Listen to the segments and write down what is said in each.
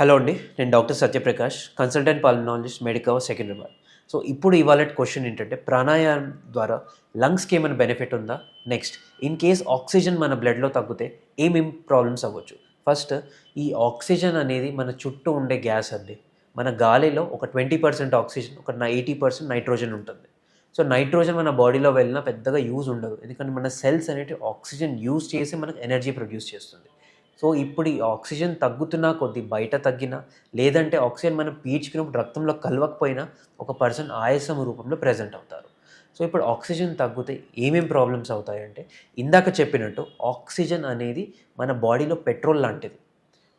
Hello అండి నేను doctor Satyaprakash consultant pulmonologist medical Secunderabad so ఇప్పుడు ఇవాళ క్వశ్చన్ ఏంటంటే ప్రాణాయామం ద్వారా లంగ్స్కి ఏమైనా బెనిఫిట్ ఉందా? నెక్స్ట్ ఇన్ కేస్ ఆక్సిజన్ మన బ్లడ్లో తగ్గితే ఏమేం ప్రాబ్లమ్స్ అవ్వచ్చు? ఫస్ట్ ఈ ఆక్సిజన్ అనేది మన చుట్టూ ఉండే గ్యాస్ అండి. మన గాలిలో ఒక ట్వంటీ పర్సెంట్ ఆక్సిజన్ ఒక ఎయిటీ పర్సెంట్ నైట్రోజన్ ఉంటుంది. సో నైట్రోజన్ మన బాడీలో వెళ్ళినా పెద్దగా యూజ్ ఉండదు. ఎందుకంటే మన సెల్స్ అనేవి ఆక్సిజన్ యూజ్ చేసి మనకు ఎనర్జీ ప్రొడ్యూస్ చేస్తుంది. సో ఇప్పుడు ఈ ఆక్సిజన్ తగ్గుతున్నా కొద్దీ బయట తగ్గినా లేదంటే ఆక్సిజన్ మనం పీల్చుకున్నప్పుడు రక్తంలో కలవకపోయినా ఒక పర్సన్ ఆయాసం రూపంలో ప్రజెంట్ అవుతారు. సో ఇప్పుడు ఆక్సిజన్ తగ్గితే ఏమేం ప్రాబ్లమ్స్ అవుతాయంటే ఇందాక చెప్పినట్టు ఆక్సిజన్ అనేది మన బాడీలో పెట్రోల్ లాంటిది.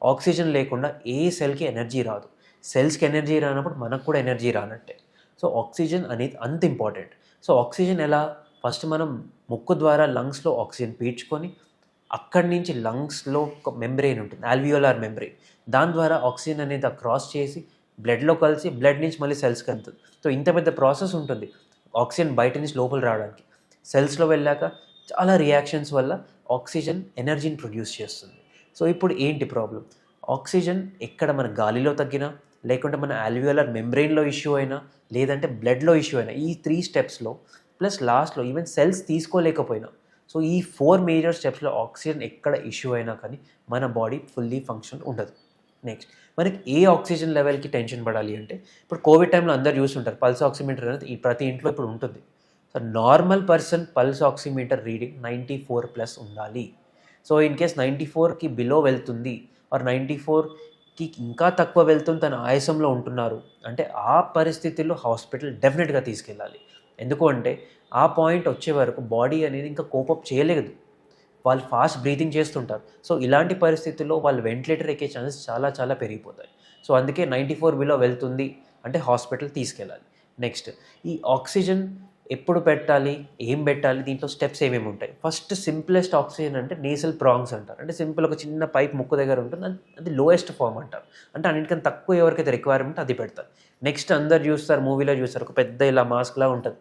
ఆక్సిజన్ లేకుండా ఏ సెల్కి ఎనర్జీ రాదు. సెల్స్కి ఎనర్జీ రానప్పుడు మనకు కూడా ఎనర్జీ రానట్టే. సో ఆక్సిజన్ అనేది అంత ఇంపార్టెంట్. సో ఆక్సిజన్ ఎలా? ఫస్ట్ మనం ముక్కు ద్వారా లంగ్స్లో ఆక్సిజన్ పీల్చుకొని అక్కడి నుంచి లంగ్స్లో ఒక మెంబ్రెయిన్ ఉంటుంది ఆల్వియోలార్ మెంబ్రెయిన్ దాని ద్వారా ఆక్సిజన్ అనేది క్రాస్ చేసి బ్లడ్లో కలిసి బ్లడ్ నుంచి మళ్ళీ సెల్స్కి వెళ్తుంది. సో ఇంత పెద్ద ప్రాసెస్ ఉంటుంది ఆక్సిజన్ బయట నుంచి లోపల రావడానికి. సెల్స్లో వెళ్ళాక చాలా రియాక్షన్స్ వల్ల ఆక్సిజన్ ఎనర్జీని ప్రొడ్యూస్ చేస్తుంది. సో ఇప్పుడు ఏంటి ప్రాబ్లం ఆక్సిజన్ ఎక్కడ మన గాలిలో తగ్గినా లేకుంటే మన అల్వియోలర్ మెంబ్రెయిన్లో ఇష్యూ అయినా లేదంటే బ్లడ్లో ఇష్యూ అయినా ఈ త్రీ స్టెప్స్లో ప్లస్ లాస్ట్లో ఈవెన్ సెల్స్ తీసుకోలేకపోయినా సో ఈ ఫోర్ మేజర్ స్టెప్స్లో ఆక్సిజన్ ఎక్కడ ఇష్యూ అయినా కానీ మన బాడీ ఫుల్లీ ఫంక్షన్ ఉండదు. నెక్స్ట్ మనకి ఏ ఆక్సిజన్ లెవెల్కి టెన్షన్ పడాలి అంటే ఇప్పుడు కోవిడ్ టైంలో అందరు చూస్తుంటారు పల్స్ ఆక్సిమీటర్ అనేది ఈ ప్రతి ఇంట్లో ఇప్పుడు ఉంటుంది. So normal person pulse oximeter reading ninety four plus ఉండాలి. సో ఇన్ కేస్ నైంటీ ఫోర్కి బిలో వెళ్తుంది ఆర్ నైంటీ ఫోర్కి ఇంకా తక్కువ వెళ్తుంది తన ఆయాసంలో ఉంటున్నారు అంటే ఆ పరిస్థితుల్లో హాస్పిటల్ డెఫినెట్గా తీసుకెళ్ళాలి. ఎందుకు అంటే ఆ పాయింట్ వచ్చే వరకు బాడీ అనేది ఇంకా కోపప్ చేయలేదు. వాళ్ళు ఫాస్ట్ బ్రీతింగ్ చేస్తుంటారు. సో ఇలాంటి పరిస్థితుల్లో వాళ్ళు వెంటిలేటర్ ఎక్కే ఛాన్సెస్ చాలా చాలా పెరిగిపోతాయి. సో అందుకే నైంటీ ఫోర్ బిలో వెళ్తుంది అంటే హాస్పిటల్ తీసుకెళ్ళాలి. నెక్స్ట్ ఈ ఆక్సిజన్ ఎప్పుడు పెట్టాలి? ఏం పెట్టాలి? దీంట్లో స్టెప్స్ ఏమేమి ఉంటాయి? ఫస్ట్ సింప్లెస్ట్ ఆక్సిజన్ అంటే నేసల్ ప్రాంగ్స్ అంటారు. అంటే సింపుల్ ఒక చిన్న పైప్ ముక్కు దగ్గర ఉంటుంది. అది- అది లోయెస్ట్ ఫామ్ అంటారు. అంటే అన్నిటికన్నా తక్కువ ఎవరికైతే రిక్వైర్మెంట్ అది పెడతారు. నెక్స్ట్ అందరు చూస్తారు మూవీలో చూస్తారు. ఒక పెద్ద ఇలా మాస్క్లా ఉంటుంది.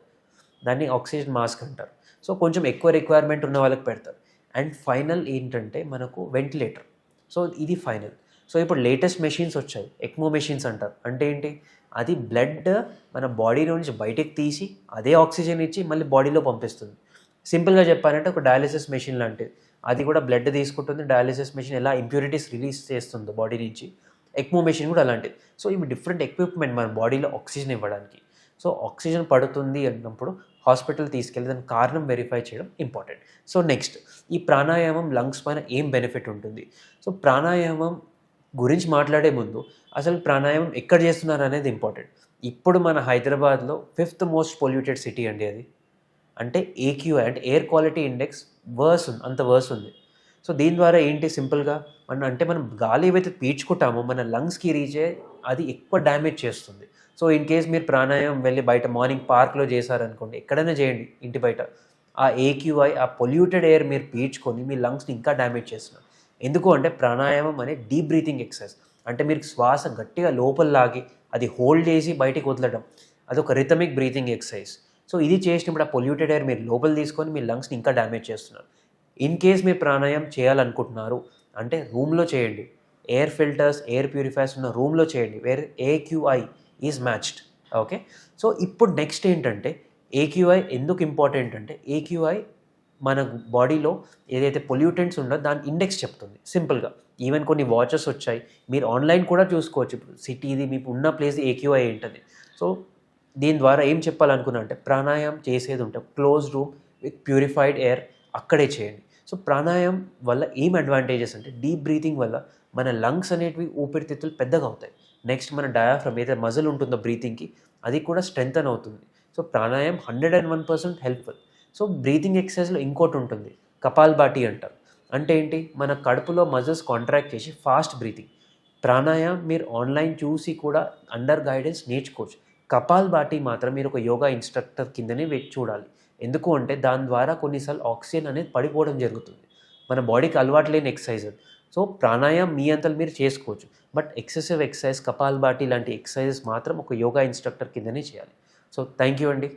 దాన్ని ఆక్సిజన్ మాస్క్ అంటారు. సో కొంచెం ఎక్కువ రిక్వైర్మెంట్ ఉన్న వాళ్ళకి పెడతారు. అండ్ ఫైనల్ ఏంటంటే మనకు వెంటిలేటర్ సో ఇది ఫైనల్. సో ఇప్పుడు లేటెస్ట్ మెషిన్స్ వచ్చాయి. ఎక్మో మెషిన్స్ అంటారు. అంటే ఏంటి? అది బ్లడ్ మన బాడీలో నుంచి బయటకు తీసి అదే ఆక్సిజన్ ఇచ్చి మళ్ళీ బాడీలో పంపిస్తుంది. సింపుల్గా చెప్పాలంటే ఒక డయాలిసిస్ మెషిన్ లాంటిది. అది కూడా బ్లడ్ తీసుకుంటుంది. డయాలిసిస్ మెషిన్ ఎలా ఇంప్యూరిటీస్ రిలీజ్ చేస్తుందో బాడీ నుంచి. ఎక్మో మెషిన్ కూడా అలాంటిది. సో ఇవి డిఫరెంట్ ఎక్విప్మెంట్ మన బాడీలో ఆక్సిజన్ ఇవ్వడానికి. సో ఆక్సిజన్ పడుతుంది అన్నప్పుడు హాస్పిటల్ తీసుకెళ్ళి దాని కారణం వెరిఫై చేయడం ఇంపార్టెంట్ సో నెక్స్ట్ ఈ ప్రాణాయామం లంగ్స్ పైన ఏం బెనిఫిట్ ఉంటుంది? సో ప్రాణాయామం గురించి మాట్లాడే ముందు అసలు ప్రాణాయామం ఎక్కడ చేస్తున్నారు అనేది ఇంపార్టెంట్ ఇప్పుడు మన హైదరాబాద్లో ఫిఫ్త్ మోస్ట్ పొల్యూటెడ్ సిటీ అండి అది. అంటే ఏక్యూఐ అంటే ఎయిర్ క్వాలిటీ ఇండెక్స్ వర్స్ ఉంది అంత వర్స్ ఉంది. సో దీని ద్వారా ఏంటి సింపుల్గా మన అంటే మనం గాలి ఏవైతే పీల్చుకుంటామో మన లంగ్స్కి రీచ్ అది ఎక్కువ డ్యామేజ్ చేస్తుంది. సో ఇన్ కేస్ మీరు ప్రాణాయామం వెళ్ళి బయట మార్నింగ్ పార్క్లో చేశారనుకోండి ఎక్కడైనా చేయండి ఇంటి బయట. ఆ ఏక్యూఐ ఆ పొల్యూటెడ్ ఎయిర్ మీరు పీల్చుకొని మీ లంగ్స్ని ఇంకా డ్యామేజ్ చేస్తున్నారు. ఎందుకు అంటే ప్రాణాయామం అనే డీప్ బ్రీతింగ్ ఎక్సర్సైజ్ అంటే మీరు శ్వాస గట్టిగా లోపల లాగి అది హోల్డ్ చేసి బయటికి వదలడం. అదొక రిథమిక్ బ్రీతింగ్ ఎక్సర్సైజ్ సో ఇది చేసినప్పుడు ఆ పొల్యూటెడ్ ఎయిర్ మీరు లోపల తీసుకొని మీ లంగ్స్ని ఇంకా డ్యామేజ్ చేస్తున్నారు. ఇన్ కేస్ మీరు ప్రాణాయామం చేయాలనుకుంటున్నారు అంటే రూమ్లో చేయండి. ఎయిర్ ఫిల్టర్స్ ఎయిర్ ప్యూరిఫైర్స్ ఉన్న రూమ్లో చేయండి where AQI is matched okay? So ఇప్పుడు నెక్స్ట్ ఏంటంటే ఏక్యూఐ ఎందుకు ఇంపార్టెంట్ అంటే ఏక్యూఐ మన బాడీలో ఏదైతే పొల్యూటెంట్స్ ఉందో దాని ఇండెక్స్ చెప్తుంది. సింపుల్గా. ఈవెన్ కొన్ని వాచెస్ వచ్చాయి. మీరు ఆన్లైన్ కూడా చూసుకోవచ్చు. ఇప్పుడు సిటీది మీకు ఉన్న ప్లేస్ ఏక్యూఐ ఏంటది. సో దీని ద్వారా ఏం చెప్పాలనుకున్నా అంటే ప్రాణాయామం చేసేది ఉంటే close room with purified air అక్కడే చేయండి. సో ప్రాణాయామం వల్ల ఏం అడ్వాంటేజెస్ అంటే డీప్ బ్రీతింగ్ వల్ల మన లంగ్స్ అనేటివి ఊపిరితిత్తులు పెద్దగా అవుతాయి. నెక్స్ట్ మన డయాఫ్రమ్ ఏదైతే మజిల్ ఉంటుందో బ్రీతింగ్కి అది కూడా స్ట్రెంగ్తన్ అవుతుంది. So pranayama hundred and one percent helpful so breathing ఎక్సర్సైజ్లో ఇంకోటి ఉంటుంది కపాల్ బాటి అంటారు. అంటే ఏంటి? మన కడుపులో మజిల్స్ కాంట్రాక్ట్ చేసి ఫాస్ట్ బ్రీతింగ్ ప్రాణాయామం మీరు ఆన్లైన్ చూసి కూడా అండర్ గైడెన్స్ నేర్చుకోవచ్చు. కపాల్ బాటి మాత్రం మీరు ఒక యోగా ఇన్స్ట్రక్టర్ కిందనే చూడాలి. ఎందుకు అంటే దాని ద్వారా కొన్నిసార్లు ఆక్సిజన్ అనేది పడిపోవడం జరుగుతుంది. మన బాడీకి అలవాటు లేని ఎక్సర్సైజ్ అది. సో ప్రాణాయామం మీ అంతలు మీరు చేసుకోవచ్చు. బట్ ఎక్సెసివ్ ఎక్సర్సైజ్ కపాల్ బాటి లాంటి ఎక్సర్సైజెస్ మాత్రం ఒక యోగా ఇన్స్ట్రక్టర్ కిందనే చేయాలి. సో థ్యాంక్ యూ అండి.